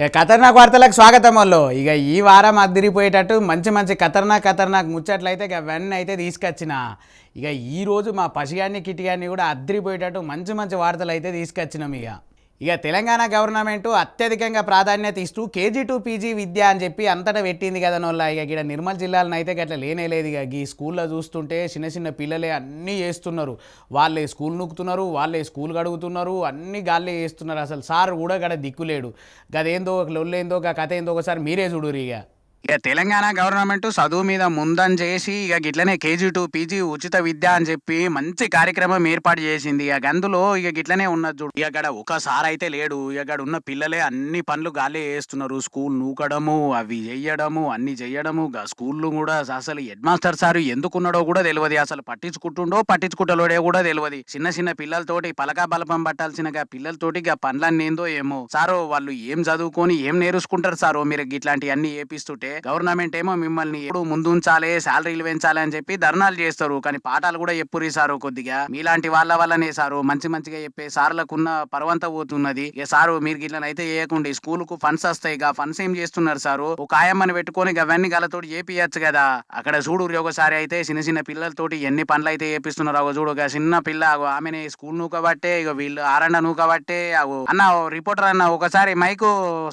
ఇక ఖతర్నాక్ వార్తలకు స్వాగతం వాళ్ళు ఇక ఈ వారం అదిరిపోయేటట్టు మంచి మంచి ఖతర్నాక్ ఖతర్నాక్ ముచ్చట్లయితే ఇక వెన్న అయితే తీసుకొచ్చిన. ఇక ఈరోజు మా పసిగాన్ని కిటిగాన్ని కూడా అదిరిపోయేటట్టు మంచి మంచి వార్తలు అయితే తీసుకొచ్చినాం ఇక. ఇక తెలంగాణ గవర్నమెంట్ అత్యధికంగా ప్రాధాన్యత ఇస్తూ కేజీ టు పీజీ విద్య అని చెప్పి అంతటా పెట్టింది కదా నోళ్ళ. ఇక ఇక్కడ నిర్మల్ జిల్లాలను అయితే గట్ల లేనే లేదు. ఇక ఈ స్కూల్లో చూస్తుంటే చిన్న చిన్న పిల్లలే అన్నీ చేస్తున్నారు. వాళ్ళే స్కూల్ నూకుతున్నారు వాళ్ళే స్కూల్ గడుగుతున్నారు అన్ని గాల్లే చేస్తున్నారు. అసలు సార్ కూడా గడ దిక్కులేడు. గదేందో ఒక లొల్లేందో ఒక కథ ఏందో ఒకసారి మీరే చూడురు ఇక. ఇక తెలంగాణ గవర్నమెంట్ చదువు మీద ముందని చేసి ఇక గిట్లనే కేజీ టు పీజీ ఉచిత విద్య అని చెప్పి మంచి కార్యక్రమం ఏర్పాటు చేసింది. ఇక అందులో ఇక గిట్లనే ఉన్నది చూడు. ఇక గడ ఒకసారి అయితే లేడు. ఇక గడ ఉన్న పిల్లలే అన్ని పనులు గాలే వేస్తున్నారు స్కూల్ నూకడము అవి చెయ్యడము అన్ని చెయ్యడము గా స్కూళ్ళు కూడా అసలు హెడ్ మాస్టర్ సార్ ఎందుకున్నాడో కూడా తెలియదు అసలు పట్టించుకుంటుండో పట్టించుకుంటలోడే కూడా తెలియదు చిన్న చిన్న పిల్లలతోటి పలకా బలపం పట్టాల్సిన పిల్లలతోటి ఇక పనులన్నీ ఏందో ఏమో. సారో వాళ్ళు ఏం చదువుకొని ఏం నేర్చుకుంటారు సారో మీరు ఇట్లాంటివన్నీ ఏపిస్తుంటే గవర్నమెంట్ ఏమో మిమ్మల్ని ఎప్పుడు ముందుంచాలి శాలరీలు పెంచాలి అని చెప్పి ధర్నాలు చేస్తారు. కానీ పాఠాలు కూడా ఎప్పుడు సారు కొద్దిగా. మీలాంటి వాళ్ళ వల్లనే సారు. మంచి మంచిగా చెప్పే సార్లకు ఉన్న పర్వంత పోతున్నది. ఇక సారు మీరు గిట్లనైతే చేయకుండా. స్కూల్కు ఫండ్స్ వస్తాయి. ఇక ఫండ్స్ ఏం చేస్తున్నారు సారు? ఒక ఆయమ్మని పెట్టుకొని అవన్నీ గలతోటి చేపియచ్చు కదా. అక్కడ చూడు ఒకసారి అయితే చిన్న చిన్న పిల్లలతోటి ఎన్ని పనులు అయితే చేపిస్తున్నారు ఒక చూడు. ఒక చిన్న పిల్ల అగో ఆమెని స్కూల్ నూకబట్టే ఇక వీళ్ళు ఆరండ నూకబట్టే అగో అన్న రిపోర్టర్ అన్న ఒకసారి మైకు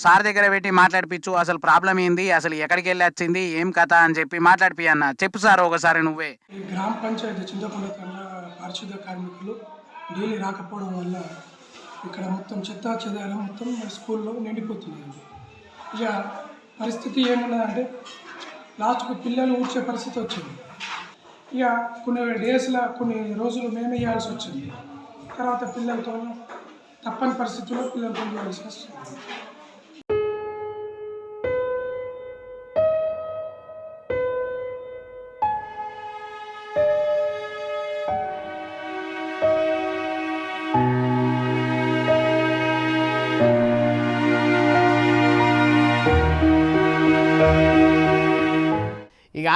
సార్ దగ్గర పెట్టి మాట్లాడిపించు అసలు ప్రాబ్లం ఏంది? అసలు ఎక్కడికి వెళ్ళి వచ్చింది ఏం కథ అని చెప్పి మాట్లాడిపి అన్న. చెప్పు సార్ ఒకసారి నువ్వే. ఈ గ్రామ పంచాయతీ చింతపల్లి తండ పారిశుద్ధ కార్మికులు డైలీ రాకపోవడం వల్ల ఇక్కడ మొత్తం చెత్త చెదారం మొత్తం స్కూల్లో నిండిపోతున్నాయి. ఇక పరిస్థితి ఏమున్నదంటే లాస్ట్కు పిల్లలు ఊడ్చే పరిస్థితి వచ్చింది. ఇక కొన్ని డేస్లో కొన్ని రోజులు మేమే ఇవ్వాల్సి వచ్చింది. తర్వాత పిల్లలతో తప్పని పరిస్థితుల్లో పిల్లలతో చేయాల్సి వస్తుంది.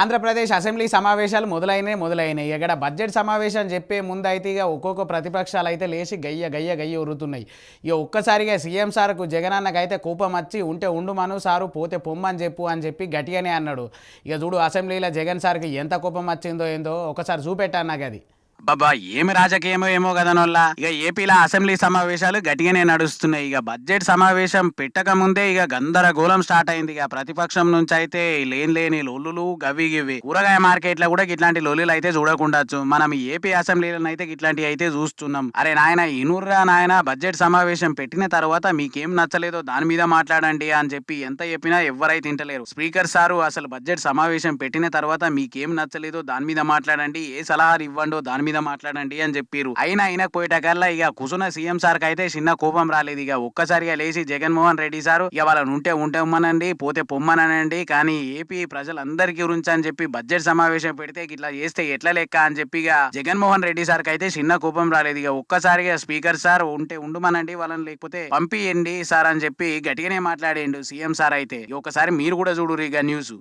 ఆంధ్రప్రదేశ్ అసెంబ్లీ సమావేశాలు మొదలైనవి మొదలైనాయి ఇక్కడ బడ్జెట్ సమావేశం చెప్పే ముందు అయితే ఇక ఒక్కొక్క ప్రతిపక్షాలు అయితే లేచి గయ్య గయ్య గయ్య ఉరుతున్నాయి ఇక ఒక్కసారిగా సీఎం సార్కు జగనన్నకైతే అయితే కోపం వచ్చి ఉంటే ఉండు మను సారు పోతే పొమ్మని చెప్పు అని చెప్పి గట్టిగానే అన్నాడు. ఇక చూడు అసెంబ్లీలో జగన్ సార్కి ఎంత కోపం వచ్చిందో ఏందో ఒకసారి చూపెట్టాను నాకు అది బాబా ఏమి రాజకీయమో ఏమో కదనోళ్ళ ఇక ఏపీలో అసెంబ్లీ సమావేశాలు గట్టిగానే నడుస్తున్నాయి. ఇక బడ్జెట్ సమావేశం పెట్టక ముందే ఇక గందరగోళం స్టార్ట్ అయింది. ఇక ప్రతిపక్షం నుంచి అయితే లేని లేని లొల్లులు గవి గివి. కూరగాయ మార్కెట్లో కూడా ఇట్లాంటి లొల్లులు అయితే చూడకుండొచ్చు మనం ఏపీ అసెంబ్లీలను అయితే ఇట్లాంటివి అయితే చూస్తున్నాం. అరే నాయన ఇనుర్రా నాయన బడ్జెట్ సమావేశం పెట్టిన తర్వాత మీకేం నచ్చలేదో దాని మీద మాట్లాడండి అని చెప్పి ఎంత చెప్పినా ఎవరైతే తింటలేరు స్పీకర్ సారు అసలు బడ్జెట్ సమావేశం పెట్టిన తర్వాత మీకేం నచ్చలేదో దాని మీద మాట్లాడండి. ఏ సలహాలు ఇవ్వండో దాని మీద మాట్లాడండి అని చెప్పారు అయినా అయినా పోయేటకల్లా ఇక కూసున్న సీఎం సార్ అయితే చిన్న కోపం రాలేదు. ఇక ఒక్కసారిగా లేచి జగన్మోహన్ రెడ్డి సారు ఇక వాళ్ళని ఉంటే ఉంటామనండి పోతే పొమ్మనండి కానీ ఏపీ ప్రజలందరికీ గురించి అని చెప్పి బడ్జెట్ సమావేశం పెడితే ఇట్లా చేస్తే ఎట్లా లెక్క అని చెప్పి ఇక జగన్మోహన్ రెడ్డి సార్ అయితే చిన్న కోపం రాలేదు. ఇక ఒక్కసారిగా స్పీకర్ సార్ ఉంటే ఉండమనండి వాళ్ళని లేకపోతే పంపియండి సార్ అని చెప్పి గట్టిగానే మాట్లాడేయండు సీఎం సార్ అయితే. ఒకసారి మీరు కూడా చూడరు ఇక news.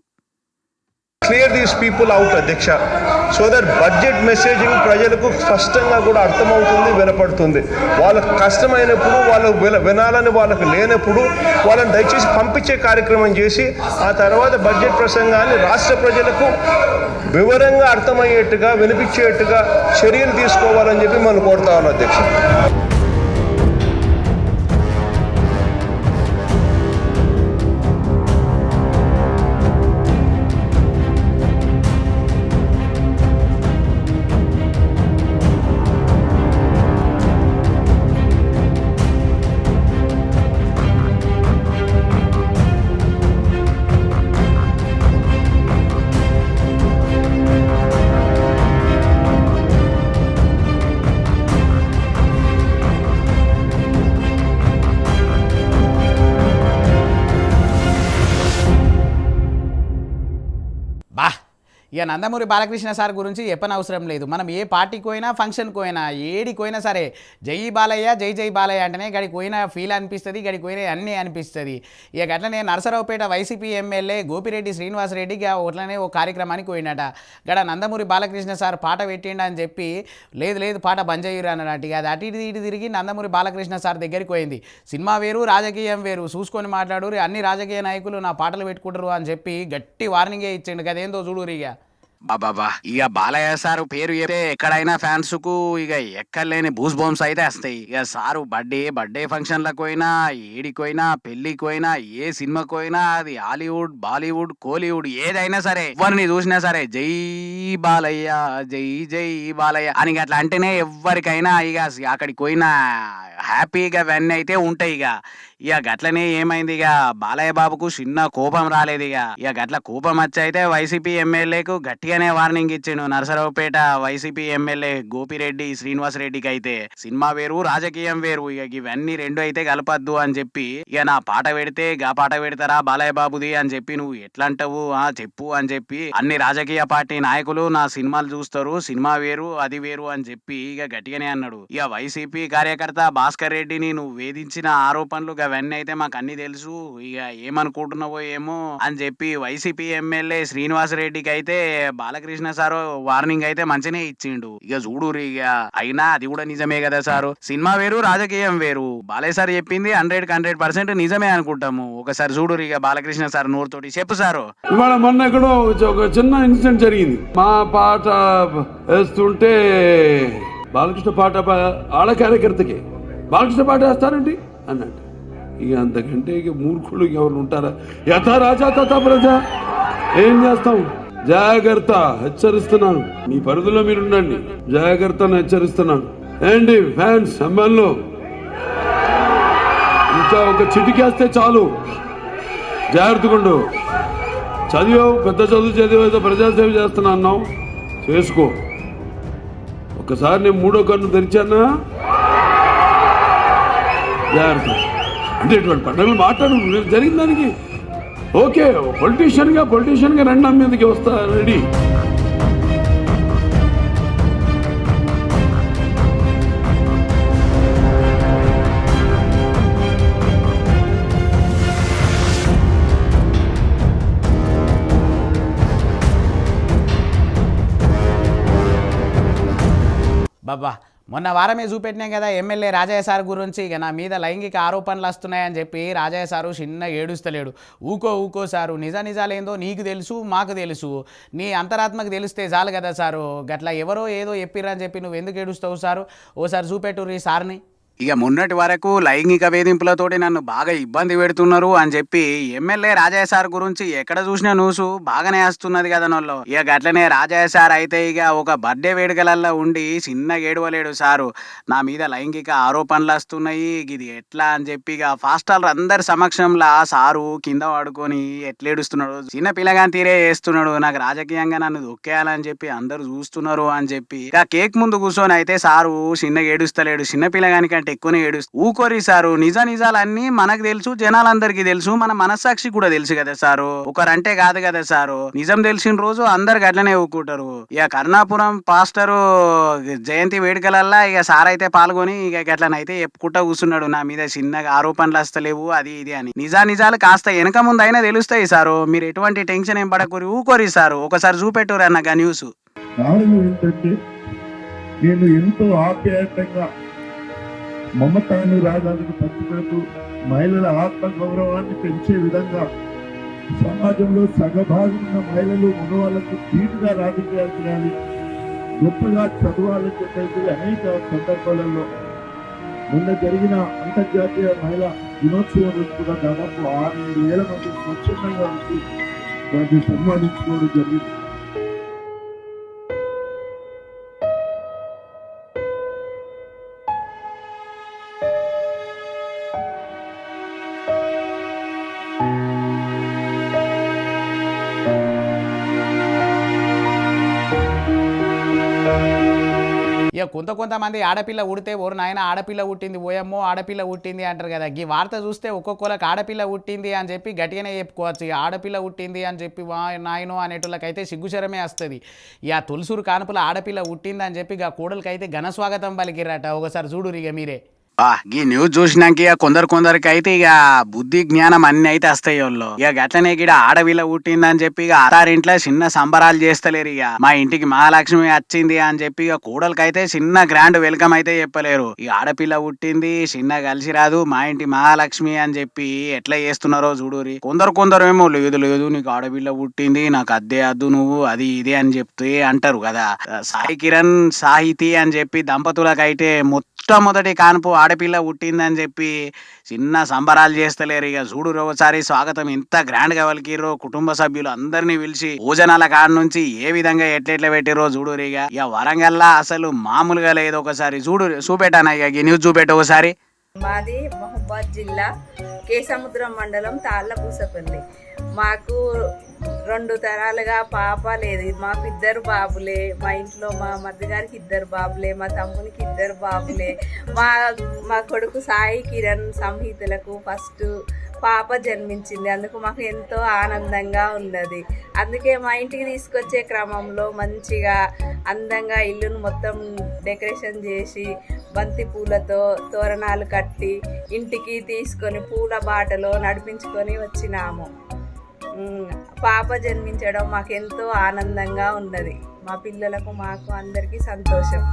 Clear these people out అధ్యక్ష సో దట్ బడ్జెట్ మెసేజింగ్ ప్రజలకు స్పష్టంగా కూడా అర్థమవుతుంది వినపడుతుంది. వాళ్ళకు కష్టమైనప్పుడు వాళ్ళకు విన వినాలని వాళ్ళకు లేనప్పుడు వాళ్ళని దయచేసి పంపించే కార్యక్రమం చేసి ఆ తర్వాత బడ్జెట్ ప్రసంగాన్ని రాష్ట్ర ప్రజలకు వివరంగా అర్థమయ్యేట్టుగా వినిపించేట్టుగా చర్యలు తీసుకోవాలని చెప్పి మనం కోరుతా ఉన్నాం అధ్యక్ష. ఇక నందమూరి బాలకృష్ణ సార్ గురించి చెప్పనవసరం లేదు. మనం ఏ పార్టీకి పోయినా ఫంక్షన్కి పోయినా ఏడికి పోయినా సరే జై బాలయ్య జై జై బాలయ్య అంటేనే గడికి పోయిన ఫీల్ అనిపిస్తుంది గడికి పోయిన అన్నీ అనిపిస్తుంది. ఇక అట్లనే నరసరావుపేట వైసీపీ ఎమ్మెల్యే గోపిరెడ్డి శ్రీనివాసరెడ్డి ఇక అట్లనే ఓ కార్యక్రమానికి పోయినట గడ నందమూరి బాలకృష్ణ సార్ పాట పెట్టిండు అని చెప్పి లేదు లేదు పాట బంద్ చేయరు అన్నట్టు ఇక అది అటు ఇటు ఇటు తిరిగి నందమూరి బాలకృష్ణ సార్ దగ్గరికి పోయింది. సినిమా వేరు రాజకీయం వేరు చూసుకొని మాట్లాడు అన్ని రాజకీయ నాయకులు నా పాటలు పెట్టుకుంటారు అని చెప్పి గట్టి వార్నింగే ఇచ్చిండు. కదేందో చూడు ఇక. బాబా ఇక బాలయ్య సారు పేరు చెప్తే ఎక్కడైనా ఫ్యాన్స్కు ఇక ఎక్కడలేని బూస్ బోమ్స్ అయితే వస్తాయి. ఇక సారు బర్త్డే బర్త్డే ఫంక్షన్లకు పోయినా ఏడికి పోయినా పెళ్ళికి పోయినా ఏ సినిమాకు పోయినా అది హాలీవుడ్ బాలీవుడ్ కోలీవుడ్ ఏదైనా సరే ఎవరిని చూసినా సరే జై బాలయ్య జై జై బాలయ్య అని అట్లా అంటేనే ఎవరికైనా ఇక అక్కడికి పోయినా హ్యాపీగా అవన్నీ అయితే ఉంటాయి ఇక ఇక గట్లనే ఏమైంది ఇక? బాలయ్య బాబుకు చిన్న కోపం రాలేదు ఇక. ఇక గట్ల కోపం వచ్చి అయితే వైసీపీ ఎమ్మెల్యేకు గట్టిగానే వార్నింగ్ ఇచ్చిండు నరసరావుపేట వైసీపీ ఎమ్మెల్యే గోపిరెడ్డి శ్రీనివాస్ రెడ్డికి అయితే సినిమా వేరు రాజకీయం వేరు ఇక ఇవన్నీ రెండు అయితే కలపద్దు అని చెప్పి ఇక నా పాట పెడితే గా పాట పెడతారా బాలయ్య బాబుది అని చెప్పి నువ్వు ఎట్లాంటావు? ఆ చెప్పు అని చెప్పి అన్ని రాజకీయ పార్టీ నాయకులు నా సినిమాలు చూస్తారు సినిమా వేరు అది వేరు అని చెప్పి ఇక గట్టిగానే అన్నాడు. ఇక వైసీపీ కార్యకర్త భాస్కర్ రెడ్డిని నువ్వు వేధించిన ఆరోపణలు అవన్నీ అయితే మాకు అన్ని తెలుసు. ఇక ఏమనుకుంటున్నావో ఏమో అని చెప్పి వైసీపీ ఎమ్మెల్యే శ్రీనివాస్ రెడ్డికి అయితే బాలకృష్ణ సారు వార్నింగ్ అయితే మంచినే ఇచ్చిండు. ఇక చూడురు ఇక అయినా అది కూడా నిజమే కదా సారు? సినిమా వేరు రాజకీయం వేరు. బాలయ్య సార్ చెప్పింది హండ్రెడ్ హండ్రెడ్ పర్సెంట్ నిజమే అనుకుంటాము. ఒకసారి చూడురు ఇక బాలకృష్ణ సార్ నోరుతోటి. చెప్పు సారు. ఇవాళ మొన్న ఎక్కడో ఒక చిన్న ఇన్సిడెంట్ జరిగింది. మా పాట వేస్తుంటే బాలకృష్ణ పాట ఆడ కార్యకర్తకి బాలకృష్ణ పాట వేస్తారండి అన్నట్టు. ఇక అంతకంటే ఇక మూర్ఖులు ఎవరు ఉంటారా? యథ రాజా తథా ప్రజ. ఏం చేస్తాం? జాగ్రత్త హెచ్చరిస్తున్నాను. మీ పరిధిలో మీరు ఉండండి జాగ్రత్తను హెచ్చరిస్తున్నాను. ఏంటి ఫ్యాన్స్ అమ్మాయిలు ఇంకా ఒక చిటికేస్తే చాలు. జాగ్రత్తగుండు చదివావు పెద్ద చదువు చదివు ప్రజాసేవ చేస్తున్నా అన్నావు. చేసుకో. ఒకసారి నేను మూడో కన్ను తెరిచానా? జాగ్రత్త. అంటే ఇటువంటి పండుగలు మాట్లాడు జరిగిన దానికి. ఓకే పొలిటీషియన్గా పొలిటీషియన్గా రెండు అమ్మేందుకు వస్తా రెడీ. బాబా మొన్న వారమే చూపెట్టినాం కదా ఎమ్మెల్యే రాజయ్య సార్ గురించి. ఇక నా మీద లైంగిక ఆరోపణలు వస్తున్నాయని చెప్పి రాజయ్య సారు చిన్న ఏడుస్తలేడు. ఊకో ఊకో సారు. నిజ నిజాలేందో నీకు తెలుసు మాకు తెలుసు. నీ అంతరాత్మకు తెలిస్తే చాలు కదా సారు. గట్లా ఎవరో ఏదో చెప్పిర్రని చెప్పి నువ్వు ఎందుకు ఏడుస్తావు సారు? ఓసారి చూపెట్టుర్రి సార్ని. ఇక మొన్నటి వరకు లైంగిక వేధింపులతోటి నన్ను బాగా ఇబ్బంది పెడుతున్నారు అని చెప్పి ఎమ్మెల్యే రాజయ్య సార్ గురించి ఎక్కడ చూసినా న్యూస్ బాగానే వస్తున్నది కదా నోళ్ళు ఇక అట్లనే రాజయ్య సార్ అయితే ఇక ఒక బర్త్డే వేడుకలల్లో ఉండి చిన్న ఏడవలేడు సారు. నా మీద లైంగిక ఆరోపణలు వస్తున్నాయి. ఇది ఎట్లా అని చెప్పి ఇక ఫాస్టాల్ అందరి సమక్షంలో సారు కింద పడుకొని ఎట్లేడుస్తున్నాడు చిన్న పిల్లగాని తీరే వేస్తున్నాడు నాకు రాజకీయంగా నన్ను దొక్కేయాలని చెప్పి అందరూ చూస్తున్నారు అని చెప్పి ఇక కేక్ ముందు కూర్చొని అయితే సారు చిన్న ఏడుస్తలేడు చిన్న పిల్లగాని కంటే ఎక్కువనే ఏడుస్తూ. ఊకోరి సారు నిజ నిజాలన్నీ మనకు తెలుసు జనాలందరికీ తెలుసు మన మనస్సాక్షి కూడా తెలుసు కదా సారు. ఒకరంటే కాదు కదా సారు. నిజం తెలిసిన రోజు అందరికి అట్లనే ఊకుంటారు. ఇక కర్ణాపురం పాస్టరు జయంతి వేడుకలల్లా ఇక సార్ అయితే పాల్గొని ఇక అట్లనైతే చెప్పుకుంటా కూర్చున్నాడు. నా మీద చిన్నగా ఆరోపణలు వస్తలేవు అది ఇది అని. నిజా నిజాలు కాస్త వెనక ముందు అయినా తెలుస్తాయి సారు. మీరు ఎటువంటి టెన్షన్ ఏం పడకూరి ఊకోరి సారు. ఒకసారి చూపెట్టురు అన్న న్యూస్. నేను ఎంతో మమతాన్ని మమతానురాగాలను పంచుకుంటూ మహిళల ఆత్మ గౌరవాన్ని పెంచే విధంగా సమాజంలో సగభాగమైన మహిళలు మగవాళ్ళకు ధీటుగా రాజకీయాలు చేయాలి. గొప్పగా చదవాలని చెప్పేసి అనేక సందర్భాలలో మొన్న జరిగిన అంతర్జాతీయ మహిళా దినోత్సవం రోజు కూడా దాదాపు ఆరు వేల మంది స్వచ్ఛందంగా వచ్చి వాటిని సన్మానించుకోవడం జరిగింది. ఇక కొంత కొంతమంది ఆడపిల్ల ఉడితే ఓరు నాయన ఆడపిల్ల పుట్టింది ఓయమ్మో ఆడపిల్ల పుట్టింది అంటారు కదా. ఈ వార్త చూస్తే ఒక్కొక్కరికి ఆడపిల్ల పుట్టింది అని చెప్పి గట్టిగానే చెప్పుకోవచ్చు. ఇక ఆడపిల్ల పుట్టింది అని చెప్పి వా నాయనో అనేటోళ్ళకైతే సిగ్గుచరమే వస్తుంది. ఇక తులసూరు కానుపుల ఆడపిల్ల పుట్టింది అని చెప్పి ఇక కోడలకైతే ఘన స్వాగతం పలికిరట ఒకసారి చూడు ఇక మీరే. ఈ న్యూస్ చూసినాక ఇక కొందరు కొందరికి అయితే ఇక బుద్ధి జ్ఞానం అన్ని అయితే వస్తాయి వాళ్ళు. ఇక గట్లనే ఇక్కడ ఆడవిల్ల పుట్టిందని చెప్పి ఇక అత్తారింట్లో చిన్న సంబరాలు చేస్తలేరు ఇక. మా ఇంటికి మహాలక్ష్మి వచ్చింది అని చెప్పి ఇక కూడలకైతే చిన్న గ్రాండ్ వెల్కమ్ అయితే చెప్పలేరు. ఈ ఆడపిల్ల పుట్టింది చిన్న కలిసి రాదు మా ఇంటి మహాలక్ష్మి అని చెప్పి ఎట్లా చేస్తున్నారో చూడురి కొందరు కొందరు ఏమో లేదు లేదు నీకు ఆడపిల్ల పుట్టింది నాకు అద్దే అద్దు నువ్వు అది ఇది అని చెప్తే అంటారు కదా. సాయి కిరణ్ సాహితీ అని చెప్పి దంపతులకైతే మొత్తం మొట్టమొదటి కాన్పు ఆడపిల్ల పుట్టిందని చెప్పి చిన్న సంబరాలు చేస్తలేరు. ఇక చూడు ఒకసారి స్వాగతం ఇంత గ్రాండ్గా గా కుటుంబ సభ్యులు అందరినీ పిలిచి భోజనాల కాడ నుంచి ఏ విధంగా ఎట్లెట్ల పెట్టిరో చూడు ఇక. ఇక వరంగల్లా అసలు మామూలుగా లేదు ఒకసారి. చూడు చూపెట్టాను ఇక ఈ న్యూస్ చూపెట్టు ఒకసారి. మాది మహబాద్ జిల్లా కేసముద్రం మండలం తాళ్ళపూసపల్లి మాకు రెండు తరాలుగా పాప లేదు. మాకు ఇద్దరు బాబులే. మా ఇంట్లో మా మద్దగారికి ఇద్దరు బాబులే. మా తమ్మునికి ఇద్దరు బాబులే. మా మా కొడుకు సాయి కిరణ్ సంహితలకు ఫస్ట్ పాప జన్మించింది. అందుకు మాకు ఎంతో ఆనందంగా ఉన్నది. అందుకే మా ఇంటికి తీసుకొచ్చే క్రమంలో మంచిగా అందంగా ఇల్లును మొత్తం డెకరేషన్ చేసి బంతి పూలతో తోరణాలు కట్టి ఇంటికి తీసుకొని పూల బాటలో నడిపించుకొని వచ్చినాము. పాప జన్మించడం మాకెంతో ఆనందంగా ఉన్నది. మా పిల్లలకు మాకు అందరికీ సంతోషం.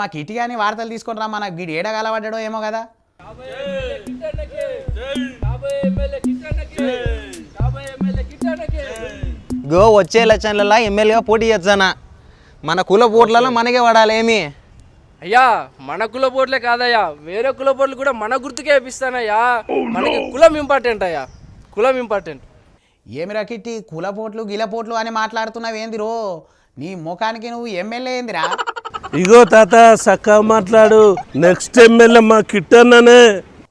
మా కిటి కానీ వార్తలు తీసుకొని రమ్మా నాకు వీడు ఏడగలబడ్డాడో ఏమో కదా. గో వచ్చే ఎలక్షన్లలో ఎమ్మెల్యేగా పోటీ చేస్తానా? మన కుల ఓట్లలో మనకే పడాలి ఏమి? అయ్యా మన కుల పోట్లే కాదయ్యా. వేరే కుల పోట్లు కూడా మన గుర్తుకే ఇప్పిస్తానయ్యా. మనకి కులం ఇంపార్టెంట్ అయ్యా. కులం ఇంపార్టెంట్ ఏమిరా కిట్టి కులపోట్లు గిలపోట్లు అని మాట్లాడుతున్నావు ఏందిరో నీ ముఖానికి నువ్వు ఎమ్మెల్యే ఏందిరా? ఇగో తాత సక్క మాట్లాడు. నెక్స్ట్ ఎమ్మెల్యే మా కిట్టన్ననే.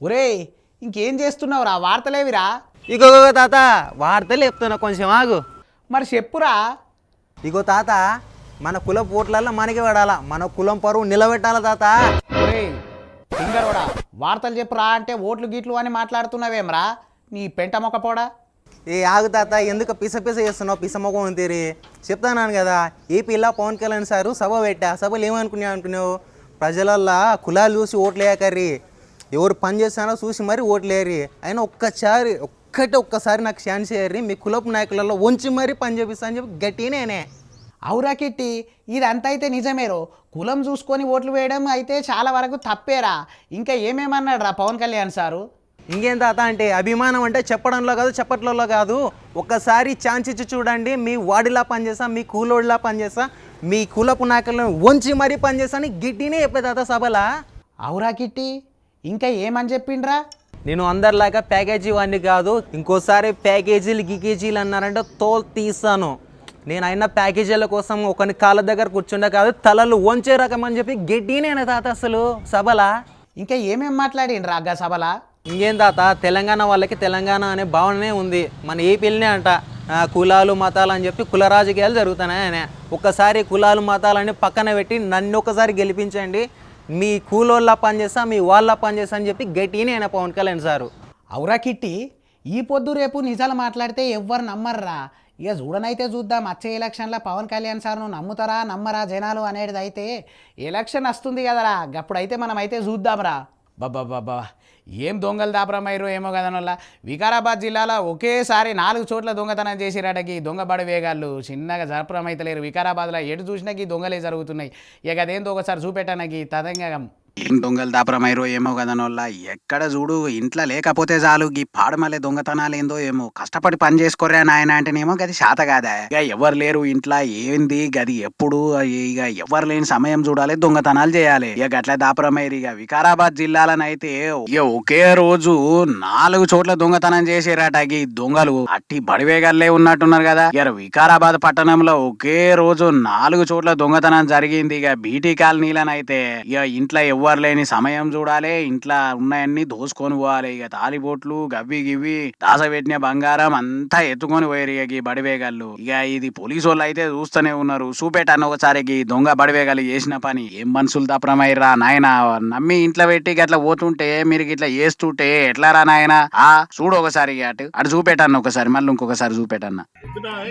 ఒరేయ్ ఇంకేం చేస్తున్నావురా వార్తలేవిరా? ఇగో తాత వార్తలు చెప్తున్నా కొంచెం ఆగు. మరి చెప్పురా. ఇగో తాత మన కుల ఓట్లలో మనకే పడాలా. మన కులం పరువు నిలబెట్టాలా తాత? ఒరేయ్ సింగరోడా వార్తలు చెప్పురా అంటే ఓట్లు గీట్లు అని మాట్లాడుతున్నావేమ్రా? నీ పెంట మొక్కపోడా ఏ ఆగు తాత ఎందుకు పిస పిస చేస్తున్నావు? పిస ముఖం తీరి చెప్తాను కదా. ఏపీలో పవన్ కళ్యాణ్ సారు సభ పెట్టా? సభలు ఏమనుకున్నావు అనుకున్నావు? ప్రజలల్లా కులాలు చూసి ఓట్లేయకర్రి ఎవరు పని చేస్తానో చూసి మరీ ఓట్లేయరి అయినా ఒక్కసారి ఒక్కటే ఒక్కసారి నాకు ఛాన్స్ చేయర్రి మీ కులపు నాయకులలో వంచి మరీ పని చేపిస్తా అని చెప్పి గట్టినేనే అవురా కిట్టి ఇదంతా అయితే నిజమేరో. కులం చూసుకొని ఓట్లు వేయడం అయితే చాలా వరకు తప్పేరా. ఇంకా ఏమేమన్నాడు రా పవన్ కళ్యాణ్ సారు? ఇంకేం తాత అంటే అభిమానం అంటే చెప్పడంలో కాదు చెప్పట్లలో కాదు. ఒక్కసారి ఛాన్స్ ఇచ్చి చూడండి మీ వాడిలా పనిచేస్తా మీ కూలోడిలా పనిచేస్తా మీ కులపు నాయకులను వంచి మరీ పనిచేస్తా అని గిట్టినే చెప్పే తాత సభలా? అవురా కిట్టి ఇంకా ఏమని చెప్పిండ్రా? నేను అందరిలాగా ప్యాకేజీ వాడిని కాదు ఇంకోసారి ప్యాకేజీలు గికేజీలు అన్నారంటే తోలు తీస్తాను. నేను అయిన ప్యాకేజీల కోసం ఒకని కాళ్ళ దగ్గర కూర్చుండే కాదు తలలు వంచే రకం అని చెప్పి గడ్డినే తాత అసలు సభలా? ఇంకా ఏమేం మాట్లాడిండ్రా గా సభలా? ఇంకేం తాత? తెలంగాణ వాళ్ళకి తెలంగాణ అనే భావననే ఉంది. మన ఏపీలనే అంట. కులాలు మతాలు అని చెప్పి కుల రాజకీయాలు జరుగుతున్నాయి ఆయన ఒక్కసారి కులాలు మతాలని పక్కన పెట్టి నన్ను ఒకసారి గెలిపించండి. మీ కూలోళ్ళ పనిచేస్తా మీ వాళ్ళ పనిచేస్తా అని చెప్పి గట్టినే ఆయన పవన్ కళ్యాణ్ సారు. అవురా కిట్టి ఈ పొద్దు రేపు నిజాలు మాట్లాడితే ఎవ్వరు నమ్మర్రా? ఇక చూడనైతే చూద్దాం. వచ్చే ఎలక్షన్లో పవన్ కళ్యాణ్ సార్ను నమ్ముతారా నమ్మరా జనాలు అనేది అయితే ఎలక్షన్ వస్తుంది కదరా. అప్పుడైతే మనం అయితే చూద్దాంరా బాబా బాబా ఏం దొంగలు దాపరమయ్యారు ఏమో కదనల్లా వికారాబాద్ జిల్లాలో ఒకేసారి నాలుగు చోట్ల దొంగతనం చేసిరాటకి దొంగ బడి వేగాళ్ళు చిన్నగా జరపరమైతలేరు. అయితే లేరు వికారాబాద్లో ఎటు చూసినాకి దొంగలే జరుగుతున్నాయి. ఇక అదేందో ఒకసారి చూపెట్టానకి తదంగా ఏం దొంగలు దాపరమైరో ఏమో కదనోళ్ళ ఎక్కడ చూడు ఇంట్లో లేకపోతే చాలు. ఈ పాడమలే దొంగతనాలు ఏందో ఏమో. కష్టపడి పని చేసుకోరా నాయన అంటేనేమో గది శాత కాదా. ఇక ఎవరు లేరు ఇంట్లో. ఏంది? గది ఎప్పుడు? ఇక ఎవరు లేని సమయం చూడాలి దొంగతనాలు చేయాలి. ఇక గట్ల దాపరమైరు. ఇక వికారాబాద్ జిల్లాలనైతే ఇక ఒకే రోజు నాలుగు చోట్ల దొంగతనం చేసేరట ఈ దొంగలు. అట్టి బడివేగల్లే ఉన్నట్టున్నారు కదా. ఇక వికారాబాద్ పట్టణంలో ఒకే రోజు నాలుగు చోట్ల దొంగతనం జరిగింది. ఇక బీటీ కాలనీలనైతే. ఇక ఇంట్లో ఎవ్వరు లేని సమయం చూడాలి. ఇంట్లో ఉన్నాయన్ని దోసుకొని పోవాలి. ఇక తాలిబోట్లు గవ్వి గివ్వి దాసపెట్టిన బంగారం అంతా ఎత్తుకొని పోయారు ఇక ఈ బడివేగాళ్ళు. ఇక ఇది పోలీసు వాళ్ళు అయితే చూస్తూనే ఉన్నారు. చూపెట్టాను ఒకసారి ఈ దొంగ బడివేగాలు చేసిన పని. ఏం మనుషులు తప్పరమైరా నాయన? నమ్మి ఇంట్లో పెట్టి గట్లా పోతుంటే మీరు ఇట్లా చేస్తుంటే ఎట్లా రా నాయన? ఆ చూడు ఒకసారి ఇక అటు. అటు చూపెట్టాను ఒకసారి. మళ్ళీ ఇంకొకసారి చూపెట్టన్న.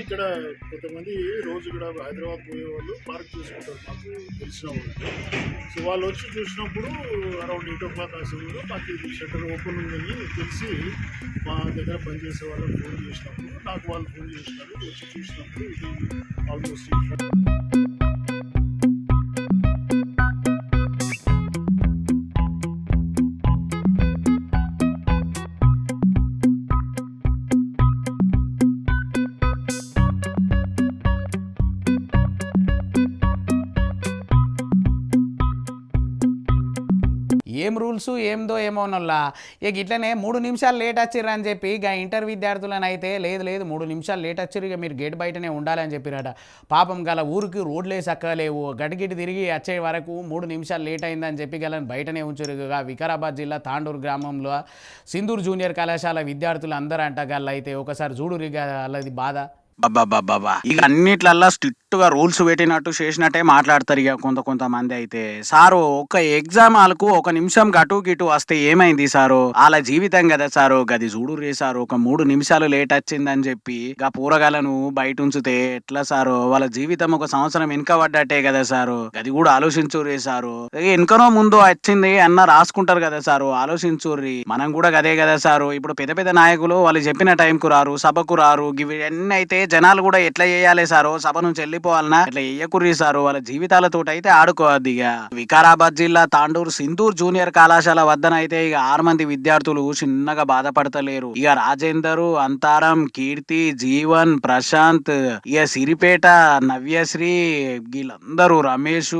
ఇక్కడ కొంతమంది రోజు కూడా హైదరాబాద్ పోయే వాళ్ళు పార్క్ చూసుకుంటారు మాకు తెలిసిన వాళ్ళు. సో వాళ్ళు వచ్చి చూసినప్పుడు అరౌండ్ ఎయిట్ ఓ క్లాక్ ఆ సమయంలో మాకు ఇది షట్టర్ ఓపెన్ ఉందని తెలిసి మా దగ్గర పనిచేసే వాళ్ళకి ఫోన్ చేసినప్పుడు నాకు వాళ్ళు ఫోన్ చేసినారు వచ్చి చూసినప్పుడు ఇది ఆల్మోస్ట్ రూల్స్ ఏందో ఏమోనల్లా ఇక ఇట్లనే మూడు నిమిషాలు లేట్ వచ్చిర్రు అని చెప్పి ఇక ఇంటర్ విద్యార్థులను అయితే లేదు లేదు మూడు నిమిషాలు లేట్ వచ్చిర్రు ఇక మీరు గేట్ బయటనే ఉండాలని చెప్పిరట పాపం గల ఊరికి రోడ్లే సక్కలేవు గడిగిటి తిరిగి వచ్చే వరకు మూడు నిమిషాలు లేట్ అయిందని చెప్పి గలని బయటనే ఉంచారు ఇక వికారాబాద్ జిల్లా తాండూరు గ్రామంలో సింధూర్ జూనియర్ కళాశాల విద్యార్థులు అందరూ అంట గల్ల అయితే ఒకసారి చూడు ఇక వాళ్ళది బాధ. బాబా ఇక అన్నిట్లల్లా స్ట్రిక్ట్గా రూల్స్ పెట్టినట్టు చేసినట్టే మాట్లాడతారు ఇక కొంత కొంతమంది అయితే. సారు ఒక ఎగ్జామ్ వాళ్ళకు ఒక నిమిషం గటు గిటు వస్తే ఏమైంది సారు? వాళ్ళ జీవితం కదా సారు? గది చూడు రే సారు ఒక మూడు నిమిషాలు లేట్ వచ్చిందని చెప్పి గా పూరగాలను బయట ఉంచితే ఎట్లా సారు? వాళ్ళ జీవితం ఒక సంవత్సరం వెనుక పడ్డట్టే కదా సారు? గది కూడా ఆలోచించు రే సారు వెనుకనో ముందు వచ్చింది అన్న రాసుకుంటారు కదా సారు? ఆలోచించుర్రి. మనం కూడా గదే కదా సారు? ఇప్పుడు పెద్ద పెద్ద నాయకులు వాళ్ళు చెప్పిన టైంకు రారు సభకు రారు ఇవన్నీ అయితే జనాలు కూడా ఎట్లా చేయాలి సారు? సభ నుంచి వెళ్ళిపోవాలన్నా ఇట్లా వేయకుర్రి సారు? వాళ్ళ జీవితాలతో అయితే ఆడుకోవద్దు ఇక. వికారాబాద్ జిల్లా తాండూరు సింధూర్ జూనియర్ కళాశాల వద్దనైతే ఇక ఆరు మంది విద్యార్థులు చిన్నగా బాధపడతలేరు. ఇక రాజేందరు అంతారం కీర్తి జీవన్ ప్రశాంత్ ఇక సిరిపేట నవ్యశ్రీ వీళ్ళందరూ రమేష్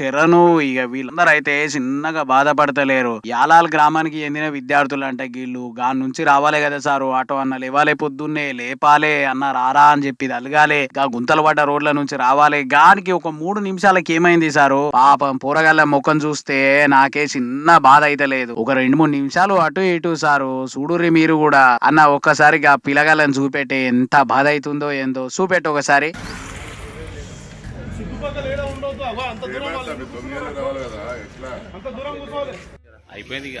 చరణు ఇక వీళ్ళందరూ అయితే చిన్నగా బాధపడతలేరు. యాలాల్ గ్రామానికి చెందిన విద్యార్థులు అంటే వీళ్ళు గాని నుంచి రావాలి కదా సారు? ఆటో అన్న లేవాలే పొద్దున్నే లేపాలే అన్న రారా అని చెప్పి అలగాలే. గా గుంతలు పడ్డ రోడ్ల నుంచి రావాలి. గానికి ఒక మూడు నిమిషాలకి ఏమైంది సారు? పాపం పూరగాళ్ళ ముఖం చూస్తే నాకే చిన్న బాధ అయితే లేదు. ఒక రెండు మూడు నిమిషాలు అటు ఇటు సారు. చూడుర్రి మీరు కూడా. అన్న ఒక్కసారి గా పిల్లగాళ్ళని చూపెట్టే ఎంత బాధ అవుతుందో ఏందో. చూపెట్టు ఒకసారి. అయిపోయింది ఇక.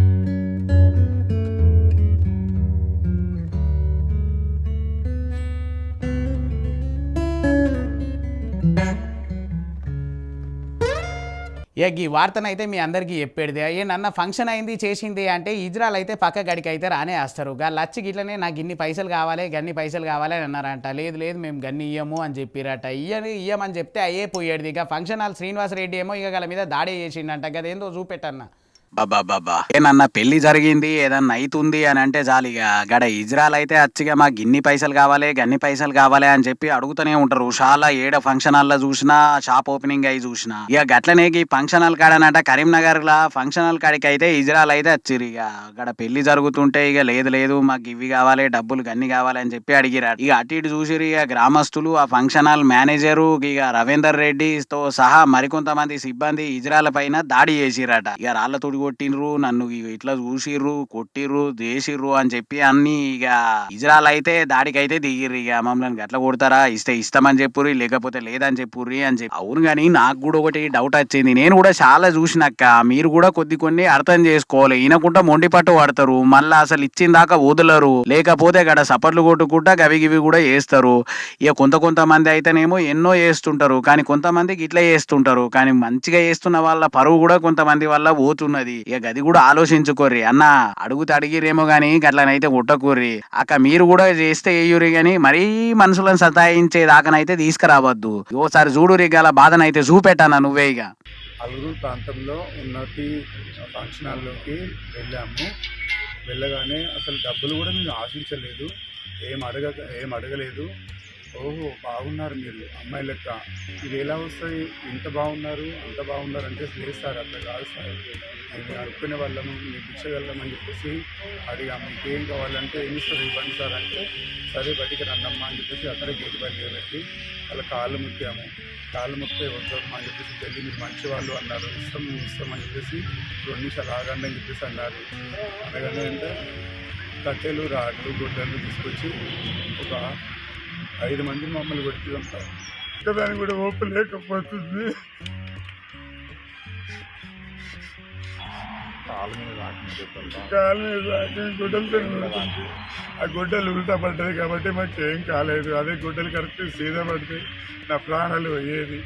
ఇక ఈ వార్తనైతే మీ అందరికీ చెప్పేది. ఏ నన్న ఫంక్షన్ అయింది చేసింది అంటే ఇజ్రాయల్ అయితే పక్క గడికి అయితే రానే వేస్తారు. గా లచ్చి గిట్లనే నాకు ఇన్ని పైసలు కావాలి గన్ని పైసలు కావాలి అని అన్నారంట. లేదు లేదు మేము గన్ని ఇయ్యము అని చెప్పిరట. ఇయ్యని ఇయ్యమని చెప్తే అయ్యే పోయేది ఇక ఫంక్షన్ హాల్ శ్రీనివాస్ రెడ్డి ఏమో ఇక గల మీద దాడి చేసిండంట. గదేందో చూపెట్టన్నా. బాబా బాబా ఏనన్నా పెళ్ళి జరిగింది? ఏదన్నా అవుతుంది అని అంటే చాలు ఇక. గడ ఇజ్రాయల్ అయితే అచ్చిగా మాకు గిన్ని పైసలు కావాలి గన్ని పైసలు కావాలి అని చెప్పి అడుగుతూనే ఉంటారు. చాలా ఏడ ఫంక్షన్ హాల్లో చూసినా షాప్ ఓపెనింగ్ అయి చూసినా. ఇక గట్లనే ఈ ఫంక్షన్ హాల్ కాడనట కరీంనగర్ లా ఫంక్షన్ హాల్ కాడికి అయితే ఇజ్రాయల్ అయితే వచ్చిర్రు ఇక. అక్కడ పెళ్ళి జరుగుతుంటే ఇక లేదు లేదు మాకు ఇవి కావాలి డబ్బులు గన్ని కావాలి అని చెప్పి అడిగిరా ఇక అటు ఇటు చూసిరు ఇక గ్రామస్తులు ఆ ఫంక్షన్ హాల్ మేనేజరు ఇక రవీందర్ రెడ్డి తో సహా మరికొంతమంది సిబ్బంది ఇజ్రాయల్ పైన దాడి చేసిరట ఇక రాళ్ళతోటి కొట్టిండ్రు నన్ను ఇట్లా చూసిర్రు కొట్టిర్రు చేసిర్రు అని చెప్పి అన్ని ఇక ఇజ్రాయల్ అయితే దాడికైతే దిగిర్రు ఇక మమ్మల్ని గట్ల కొడతారా? ఇస్తే ఇస్తామని చెప్పుర్రి లేకపోతే లేదని చెప్పుర్రి అని చెప్పి. అవును కానీ నాకు కూడా ఒకటి డౌట్ వచ్చింది. నేను కూడా చాలా చూసినాక మీరు కూడా కొద్ది కొన్ని అర్థం చేసుకోవాలి. ఈయనకుంటా మొండి పట్టు పడతారు. మళ్ళీ అసలు ఇచ్చిన దాకా వదలరు. లేకపోతే గడ సపర్లు కొట్టుకుంటా గవి గివి కూడా వేస్తారు ఇక కొంత కొంతమంది అయితేనేమో ఎన్నో వేస్తుంటారు కానీ కొంతమందికి ఇట్లా చేస్తుంటారు కానీ మంచిగా చేస్తున్న వాళ్ళ పరువు కూడా కొంతమంది వల్ల పోతున్నది. ఇక గది కూడా ఆలోచించుకోర్రి. అన్న అడుగుతే అడిగిరేమో గాని గట్లనైతే కొట్టకూర్రి అక్క మీరు కూడా చేస్తే వేయూరి గాని మరీ మనుషులను సతాయించే దాకనైతే తీసుకురావద్దు. ఓసారి చూడురి గల బాధనైతే చూపెట్టానా నువ్వే ఇక. అలుగురు ప్రాంతంలో ఉన్నతి ఫంక్షన్ హాల్లోకి వెళ్ళాము. వెళ్ళగానే అసలు డబ్బులు కూడా నేను ఆశించలేదు. ఏం అడగ ఏం అడగలేదు. ఓహో బాగున్నారు మీరు. అమ్మాయి లెక్క. ఇది ఎలా వస్తాయి? ఇంత బాగున్నారు అంత బాగున్నారు అంటే లేదు సార్ అట్లా కాదు సార్. మేము అనుకునే వాళ్ళము మీకు ఇచ్చగలమని చెప్పేసి అడిగా. మీకు ఏం కావాలంటే ఏమి సార్ ఇవ్వండి సార్ అంటే సరే బయటికి రండమ్మా అని చెప్పేసి అక్కడే గేటు బయట పెట్టి అలా కాళ్ళు ముట్టాము కాళ్ళు ముట్టే వద్దమ్మా అని చెప్పేసి వెళ్ళి మీరు మంచి వాళ్ళు అన్నారు ఇస్తాం ఇస్తాం అని చెప్పేసి రెండు నిమిషాలు ఆగండి అని చెప్పేసి అన్నారు. అనగానే అంటే కట్టెలు రాడ్లు గుడ్డలు తీసుకొచ్చి ఒక ఐదు మంది మమ్మల్ని కొట్టింటారు దానికి కూడా ఓపు లేకపోతుంది. కాలు మీద ఉడుతుంది ఆ గుడ్డలు ఉల్టా పడ్డది కాబట్టి మాకు ఏం కాలేదు. అదే గుడ్డలు కరెక్ట్ సీదా పడితే నా ప్రాణాలు పోయేది.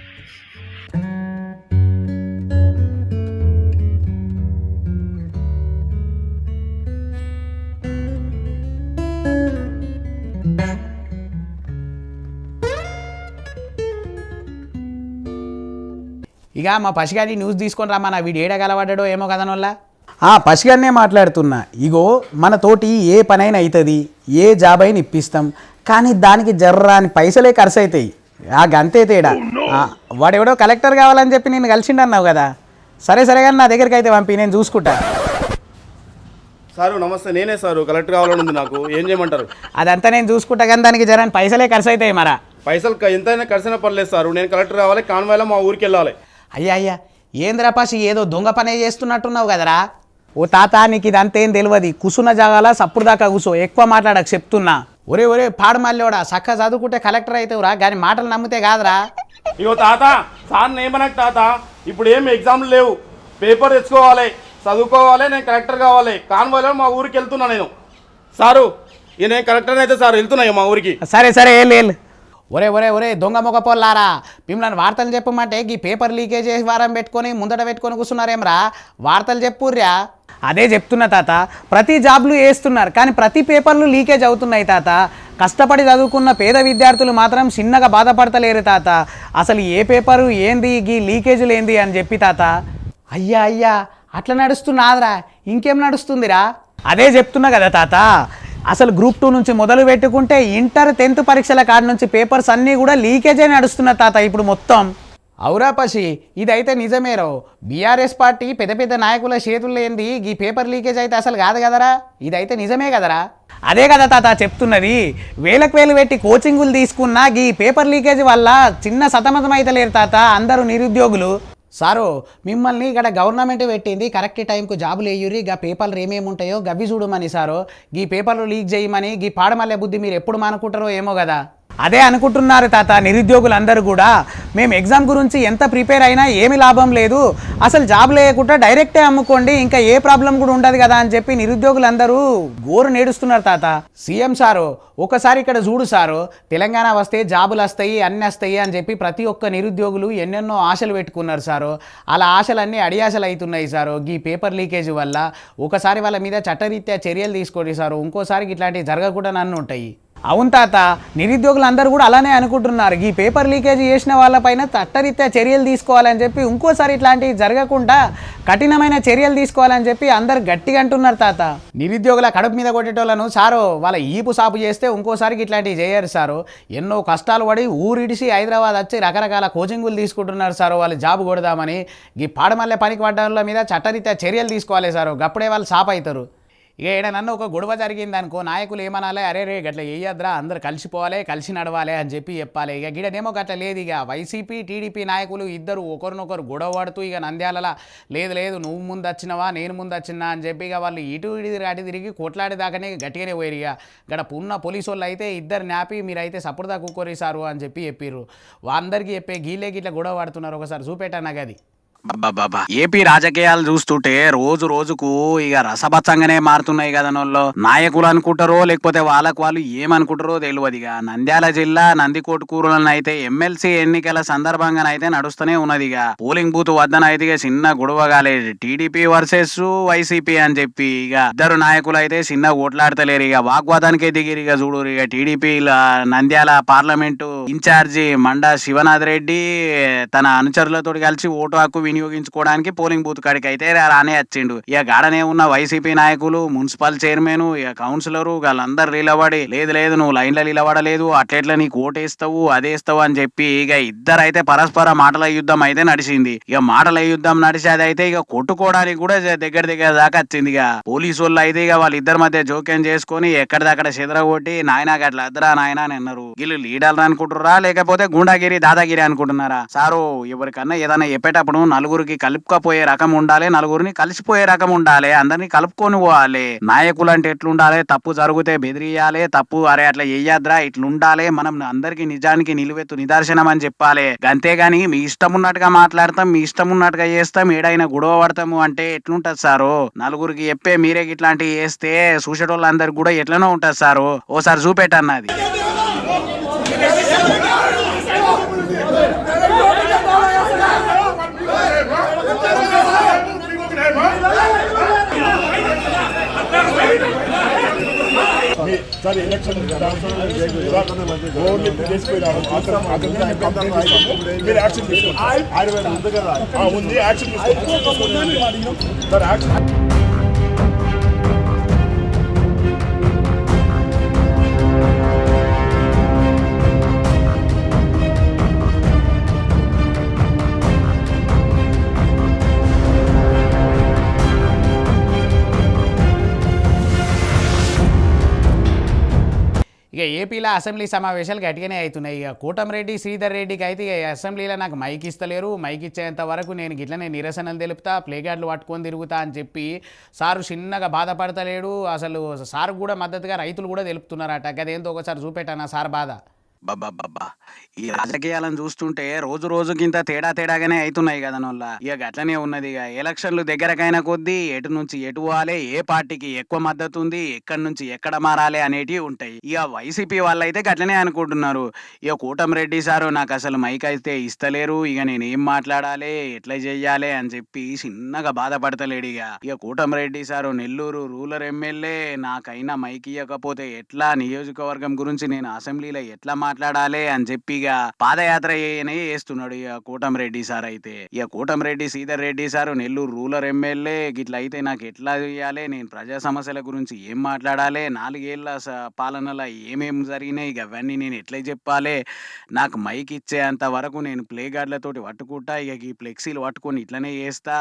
ఇక మా పసిగాని న్యూస్ తీసుకొని రమ్మా వీడు ఏడ కలవడ్డాడో ఏమో కదనొల్ల ఆ పసిగాన్నే మాట్లాడుతున్నా. ఇగో మనతోటి ఏ పనైనా అవుతుంది ఏ జాబ్ అయినా ఇప్పిస్తాం. కానీ దానికి జర్రాని పైసలే ఖర్చు అవుతాయి ఆ గంతే తేడా. ఆ, వాడెవడో కలెక్టర్ కావాలని చెప్పి నేను కలిసిండన్నావు కదా. సరే సరే కానీ నా దగ్గరికి అయితే పంపి నేను చూసుకుంటా. సారు నమస్తే. నేనే సారు కలెక్టర్ కావాలని ఉంది నాకు. ఏం చేయమంటారు? అదంతా నేను చూసుకుంటా కానీ దానికి జరాని పైసలే ఖర్చు అవుతాయి మరా. పైసలు ఎంతైనా ఖర్చున పర్లేదు సారు. నేను కలెక్టర్ కావాలి కాన్వాయ్లో మా ఊరికి వెళ్ళాలి అయ్యా అయ్యా ఏంద్రా పాసి ఏదో దొంగ పనే చేస్తున్నట్టున్నావు కదరా? ఓ తాత నీకు ఇదంతేం తెలియదు కుసున్న జాగాల సప్పుడు దాకా కూసో. ఎక్కువ మాట్లాడక చెప్తున్నా. ఒరే ఒరే పాడమల్లోడా చక్క చదువుకుంటే కలెక్టర్ అవుతావురా కానీ మాటలు నమ్మితే కాదురా. ఇగో తాత సార్ ఏమనకు తాత? ఇప్పుడు ఏం ఎగ్జామ్లు లేవు. పేపర్ తెచ్చుకోవాలి చదువుకోవాలి నేను కలెక్టర్ కావాలి. కాన్వాయ్లో మా ఊరికి వెళ్తున్నా నేను. సారు నేను కలెక్టర్ అయితే సార్ వెళ్తున్నా ఇక మా ఊరికి? సరే సరే ఏళ్ళు ఒరే ఒరే ఒరే దొంగ మొగ పొల్లారా. మిమ్మల్ని వార్తలు చెప్పమంటే ఈ పేపర్ లీకేజ్ వారం పెట్టుకొని ముందట పెట్టుకొని కూర్చున్నారేమరా? వార్తలు చెప్పుర్రా. అదే చెప్తున్నా తాత. ప్రతి జాబ్లు వేస్తున్నారు కానీ ప్రతి పేపర్లు లీకేజ్ అవుతున్నాయి తాత. కష్టపడి చదువుకున్న పేద విద్యార్థులు మాత్రం చిన్నగా బాధపడతలేరు తాత. అసలు ఏ పేపరు ఏంది గీ లీకేజీలు ఏంది అని చెప్పి తాత. అయ్యా అయ్యా అట్లా నడుస్తున్నాదిరా ఇంకేం నడుస్తుందిరా? అదే చెప్తున్నా కదా తాత. అసలు గ్రూప్ టూ నుంచి మొదలు పెట్టుకుంటే ఇంటర్ టెన్త్ పరీక్షల కాడ నుంచి పేపర్స్ అన్నీ కూడా లీకేజే నడుస్తున్న తాత ఇప్పుడు మొత్తం. అవురా పసి ఇదైతే నిజమేరో. బీఆర్ఎస్ పార్టీ పెద్ద పెద్ద నాయకుల చేతుల్లో ఏంది ఈ పేపర్ లీకేజ్ అయితే అసలు కాదు కదరా. ఇదైతే నిజమే కదరా. అదే కదా తాత చెప్తున్నది. వేలకు వేలు పెట్టి కోచింగులు తీసుకున్నా ఈ పేపర్ లీకేజ్ వల్ల చిన్న సతమతం అయితే లేరు తాత అందరూ నిరుద్యోగులు. సారు మిమ్మల్ని ఇక్కడ గవర్నమెంట్ పెట్టింది కరెక్ట్ టైంకు జాబులు వేయురి గా పేపర్లు ఏమేమి ఉంటాయో గవ్వి చూడమని సారు. గీ పేపర్లు లీక్ చేయమని గీ పాడమల్లె బుద్ధి మీరు ఎప్పుడు మానుకుంటారో ఏమో కదా. అదే అనుకుంటున్నారు తాత నిరుద్యోగులందరూ కూడా. మేము ఎగ్జామ్ గురించి ఎంత ప్రిపేర్ అయినా ఏమి లాభం లేదు. అసలు జాబ్ లేకుండా డైరెక్టే అమ్ముకోండి ఇంకా ఏ ప్రాబ్లం కూడా ఉండదు కదా అని చెప్పి నిరుద్యోగులందరూ గోరు నేడుస్తున్నారు తాత. సీఎం సారు ఒకసారి ఇక్కడ చూడు సారు తెలంగాణ వస్తే జాబులు వస్తాయి అన్నీ వస్తాయి అని చెప్పి ప్రతి ఒక్క నిరుద్యోగులు ఎన్నెన్నో ఆశలు పెట్టుకున్నారు సారు. అలా ఆశలన్నీ అడియాశలు అవుతున్నాయి సారు. ఈ పేపర్ లీకేజ్ వల్ల ఒకసారి వాళ్ళ మీద చట్టరీత్యా చర్యలు తీసుకోండి సారు. ఇంకోసారి ఇట్లాంటివి జరగకుండా నన్ను ఉంటాయి. అవును తాత నిరుద్యోగులు అందరూ కూడా అలానే అనుకుంటున్నారు. ఈ పేపర్ లీకేజ్ చేసిన వాళ్ళపైన చట్టరీత్యా చర్యలు తీసుకోవాలని చెప్పి ఇంకోసారి ఇట్లాంటివి జరగకుండా కఠినమైన చర్యలు తీసుకోవాలని చెప్పి అందరు గట్టిగా అంటున్నారు తాత. నిరుద్యోగుల కడుపు మీద కొట్టేటోళ్ళను సారు వాళ్ళ ఈపు సాపు చేస్తే ఇంకోసారికి ఇట్లాంటివి చేయరు సారు. ఎన్నో కష్టాలు పడి ఊరిడిసి హైదరాబాద్ వచ్చి రకరకాల కోచింగులు తీసుకుంటున్నారు సారు వాళ్ళు జాబ్ కొడదామని. ఈ పాడమల్లె పనికి పడ్డ మీద చట్టరీత్యా చర్యలు తీసుకోవాలి సారు. గప్పుడే వాళ్ళు సాప్ అవుతారు ఇక ఏడనన్న ఒక గొడవ జరిగింది అనుకో నాయకులు ఏమనాలి అరే రే గట్ల ఏయద్రా అందరు కలిసిపోవాలి కలిసి నడవాలి అని చెప్పి చెప్పాలి. ఇక గిడనేమో గట్ల లేదు. ఇక వైసీపీ టీడీపీ నాయకులు ఇద్దరు ఒకరినొకరు గొడవ పడుతూ ఇక నంద్యాలలా లేదు లేదు నువ్వు ముందు వచ్చినవా నేను ముందు వచ్చినా అని చెప్పి ఇక వాళ్ళు ఇటు ఇటు అటు తిరిగి కొట్లాడి దాకానే గట్టిగానే పోయారు ఇక గడ ఉన్న పోలీసు వాళ్ళు అయితే ఇద్దరు నాపి మీరైతే సపోర్ట్ దాకా సారు అని చెప్పి చెప్పిర్రు. అందరికీ చెప్పే గీలే గిట్ల గొడవ పడుతున్నారు ఒకసారి చూపెట్టా అది బాబా ఏపీ రాజకీయాలు చూస్తుంటే రోజు రోజుకు ఇక రసభత్సంగానే మారుతున్నాయి కదా వాళ్ళు నాయకులు అనుకుంటారో లేకపోతే వాళ్ళకు వాళ్ళు ఏమనుకుంటారో తెలియదు ఇక. నంద్యాల జిల్లా నందికోటకూరులను అయితే ఎమ్మెల్సీ ఎన్నికల సందర్భంగానైతే నడుస్తూనే ఉన్నది ఇక. పోలింగ్ బూత్ వద్దన అయితే ఇక చిన్న గొడవ కాలేదు. టీడీపీ వర్సెస్ వైసీపీ అని చెప్పి ఇక ఇద్దరు నాయకులు అయితే చిన్న ఓట్లాడతలేరు ఇక. వాగ్వాదానికే దిగిరు ఇక చూడు ఇక TDP Nandyal parliament incharge Manda Sivanath Reddy తన అనుచరులతో కలిసి ఓటు హక్కు వినియోగించుకోవడానికి పోలింగ్ బూత్ కాడికి అయితే రానే వచ్చిండు ఇక గాడనే ఉన్న వైసీపీ నాయకులు మున్సిపల్ చైర్మన్ ఇక కౌన్సిలరు వాళ్ళందరూ నిలబడి లేదు లేదు నువ్వు లైన్లో నిలబడలేదు అట్లెట్లా నీకు ఓటేస్తావు అదేస్తావు అని చెప్పి ఇక ఇద్దరైతే పరస్పర మాటల యుద్ధం అయితే నడిచింది. ఇక మాటల యుద్ధం నడిచేది అయితే ఇక కొట్టుకోవడానికి కూడా దగ్గర దగ్గర దాకా వచ్చింది ఇక. పోలీసు వాళ్ళు అయితే ఇక వాళ్ళిద్దరి మధ్య జోక్యం చేసుకొని ఎక్కడిదక్కడ చెదరగొట్టి నాయన గట్ల అద్దరా నాయన అని అన్నారు. వీళ్ళు లీడర్లు అనుకుంటున్నారా లేకపోతే గుండాగిరి దాదాగిరి అనుకుంటున్నారా? సారు ఎవరికన్నా ఏదైనా చెప్పేటప్పుడు నలుగురికి కలుపుకపోయే రకం ఉండాలి నలుగురిని కలిసిపోయే రకం ఉండాలి అందరినీ కలుపుకొని పోవాలి. నాయకులు అంటే ఎట్లుండాలి? తప్పు జరిగితే బెదిరియాలి తప్పు అరే అట్లా చెయ్యద్రా ఇట్లుండాలి మనం అందరికి నిజానికి నిలువెత్తు నిదర్శనం అని చెప్పాలి. అంతేగాని మీ ఇష్టం ఉన్నట్టుగా మాట్లాడతాం మీ ఇష్టం ఉన్నట్టుగా చేస్తాం ఏడైనా గొడవ పడతాము అంటే ఎట్లుంటది సారు? నలుగురికి చెప్పే మీరే ఇట్లాంటివి చేస్తే చూసేటోళ్ళందరికి కూడా ఎట్లనో ఉంటుంది సారు? ఓసారి చూపెట్టన్నది. సార్ ఎలక్షన్ మీరు యాక్షన్ తీసుకోండి. ఆ, ఉంది యాక్షన్ తీసుకోండి. Sir action. ఇక ఏపీలో అసెంబ్లీ సమావేశాలు గట్టిగానే అవుతున్నాయి. ఇక కూటమిరెడ్డి శ్రీధర్ రెడ్డికి అయితే ఇక అసెంబ్లీలో నాకు మైక్ ఇస్తలేరు. మైక్ ఇచ్చేంత వరకు నేను గిట్లనే నిరసనలు తెలుపుతా ప్లేగార్డులు పట్టుకొని తిరుగుతా అని చెప్పి సారు చిన్నగా బాధపడతలేడు. అసలు సారు కూడా మద్దతుగా రైతులు కూడా తెలుపుతున్నారట. గదేంతో ఒకసారి చూపెట్టాను సార్ బాధ? బాబా ఈ రాజకీయాలను చూస్తుంటే రోజు రోజుకింత తేడా తేడాగానే అవుతున్నాయి కదా నోళ్ళ. ఇక అట్లనే ఉన్నది ఇక. ఎలక్షన్లు దగ్గరకైన కొద్దీ ఎటు నుంచి ఎటు పోవాలి ఏ పార్టీకి ఎక్కువ మద్దతు ఉంది ఎక్కడి నుంచి ఎక్కడ మారాలి అనేటివి ఉంటాయి. ఇక వైసీపీ వాళ్ళైతే గట్లనే అనుకుంటున్నారు. ఇక కూటమిరెడ్డి సారు నాకు అసలు మైక్ అయితే ఇస్తలేరు ఇక నేను ఏం మాట్లాడాలి ఎట్లా చెయ్యాలి అని చెప్పి చిన్నగా బాధపడతలేడు ఇక. ఇక Kotamreddy sir Nellore rural MLA నాకైనా మైక్ ఇవ్వకపోతే ఎట్లా నియోజకవర్గం గురించి నేను అసెంబ్లీలో ఎట్లా మాట్లాడాలి అని చెప్పి ఇక పాదయాత్ర చేయనే చేస్తున్నాడు ఇక కోటమిరెడ్డి సార్ అయితే. ఇక Kotamreddy Sridhar Reddy sir Nellore rural MLA గిట్ల అయితే నాకు ఎట్లా చేయాలి నేను ప్రజా సమస్యల గురించి ఏం మాట్లాడాలి నాలుగేళ్ళ స- పాలనలో ఏమేమి జరిగినాయి ఇక అవన్నీ నేను ఎట్లా చెప్పాలి నాకు మైక్ ఇచ్చేంత వరకు నేను ప్లే గార్డ్లతోటి పట్టుకుంటా ఇక ఈ ఫ్లెక్సీలు పట్టుకొని ఇట్లనే చేస్తా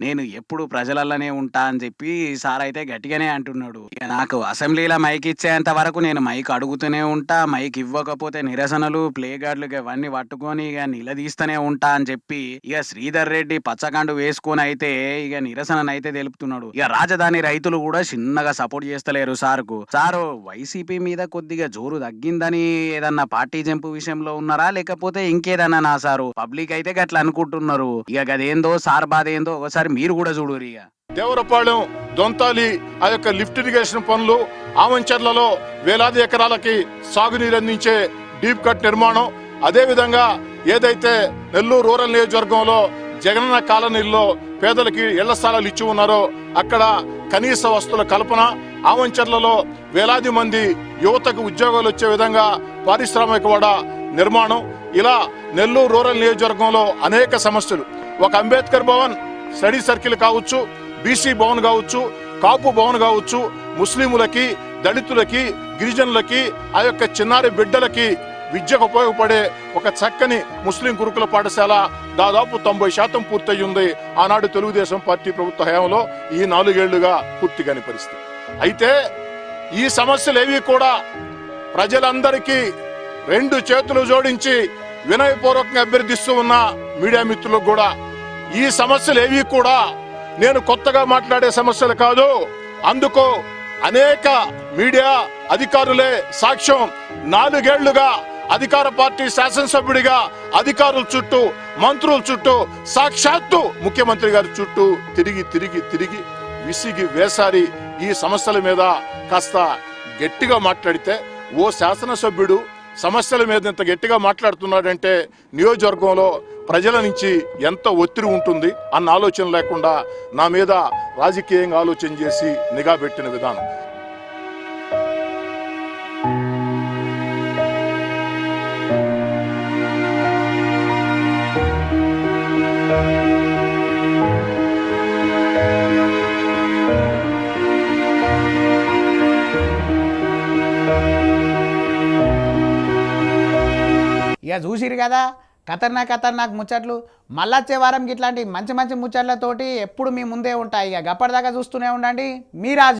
నేను ఎప్పుడు ప్రజలలోనే ఉంటా అని చెప్పి సార్ అయితే గట్టిగానే అంటున్నాడు. ఇక నాకు అసెంబ్లీలో మైక్ ఇచ్చేంత వరకు నేను మైక్ అడుగుతూనే ఉంటా మైక్ ఇవ్వకపోతే నిరసనలు ప్లే గార్డులు ఇవన్నీ పట్టుకొని ఇక నిలదీస్తూనే ఉంటా అని చెప్పి ఇక శ్రీధర్ రెడ్డి పచ్చకండు వేసుకొని అయితే ఇక నిరసన అయితే తెలుపుతున్నాడు. ఇక రాజధాని రైతులు కూడా చిన్నగా సపోర్ట్ చేస్తలేరు సార్కు. సారు వైసీపీ మీద కొద్దిగా జోరు తగ్గిందని ఏదన్నా పార్టీ జంపు విషయంలో ఉన్నారా? లేకపోతే ఇంకేదన్నా నా సారు? పబ్లిక్ అయితే గట్లా అనుకుంటున్నారు. ఇక గదేందో సార్ బాధ ఏందో ఒకసారి మీరు కూడా చూడరు ఇక. దేవరపాళెం దొంతాలి ఆ యొక్క లిఫ్ట్ ఇరిగేషన్ పనులు ఆమంచర్లలో వేలాది ఎకరాలకి సాగునీరు అందించే డీప్ కట్ నిర్మాణం. అదే విధంగా ఏదైతే నెల్లూరు రూరల్ నియోజకవర్గంలో జగనన్న కాలనీల్లో పేదలకి ఇళ్ళ స్థలాలు ఇచ్చి ఉన్నారో అక్కడ కనీస వస్తువుల కల్పన ఆవంచర్లలో వేలాది మంది యువతకు ఉద్యోగాలు వచ్చే విధంగా పారిశ్రామిక వాడ నిర్మాణం. ఇలా నెల్లూరు రూరల్ నియోజకవర్గంలో అనేక సమస్యలు. ఒక అంబేద్కర్ భవన్ స్టడీ సర్కిల్ కావచ్చు బీసీ భవన్ కావచ్చు కాపు భవన్ కావచ్చు ముస్లింలకి దళితులకి గిరిజనులకి ఆ యొక్క చిన్నారి బిడ్డలకి విద్యకు ఉపయోగపడే ఒక చక్కని ముస్లిం గురుకుల పాఠశాల దాదాపు తొంభై శాతం పూర్తయింది ఆనాడు తెలుగుదేశం పార్టీ ప్రభుత్వ హయాంలో ఈ నాలుగేళ్ళుగా పూర్తి కాని పరిస్థితి. అయితే ఈ సమస్యలు ఏవి కూడా ప్రజలందరికీ రెండు చేతులు జోడించి వినయపూర్వకంగా అభ్యర్థిస్తూ ఉన్న మీడియా మిత్రులకు కూడా ఈ సమస్యలు ఏవి కూడా నేను కొత్తగా మాట్లాడే సమస్యలు కాదు. అందుకు అనేక మీడియా అధికారులే సాక్ష్యం. నాలుగేళ్ళుగా అధికార పార్టీ శాసనసభ్యుడిగా అధికారుల చుట్టూ మంత్రుల చుట్టూ సాక్షాత్తు ముఖ్యమంత్రి గారి చుట్టూ తిరిగి తిరిగి తిరిగి విసిగి వేసారి ఈ సమస్యల మీద కాస్త గట్టిగా మాట్లాడితే ఓ శాసనసభ్యుడు సమస్యల మీద ఇంత గట్టిగా మాట్లాడుతున్నాడంటే నియోజకవర్గంలో ప్రజల నుంచి ఎంత ఒత్తిడి ఉంటుంది అన్న ఆలోచన లేకుండా నా మీద రాజకీయంగా ఆలోచన చేసి నిఘా పెట్టిన విధానం. ఇక చూసిరు కదా ఖతర్నాక్ ఖతర్నాక్ ముచ్చట్లు. మళ్ళొచ్చే వారం ఇట్లాంటి మంచి మంచి ముచ్చట్లతోటి ఎప్పుడు మీ ముందే ఉంటాయి ఇక గప్పటిదాకా చూస్తూనే ఉండండి. మీ రాజు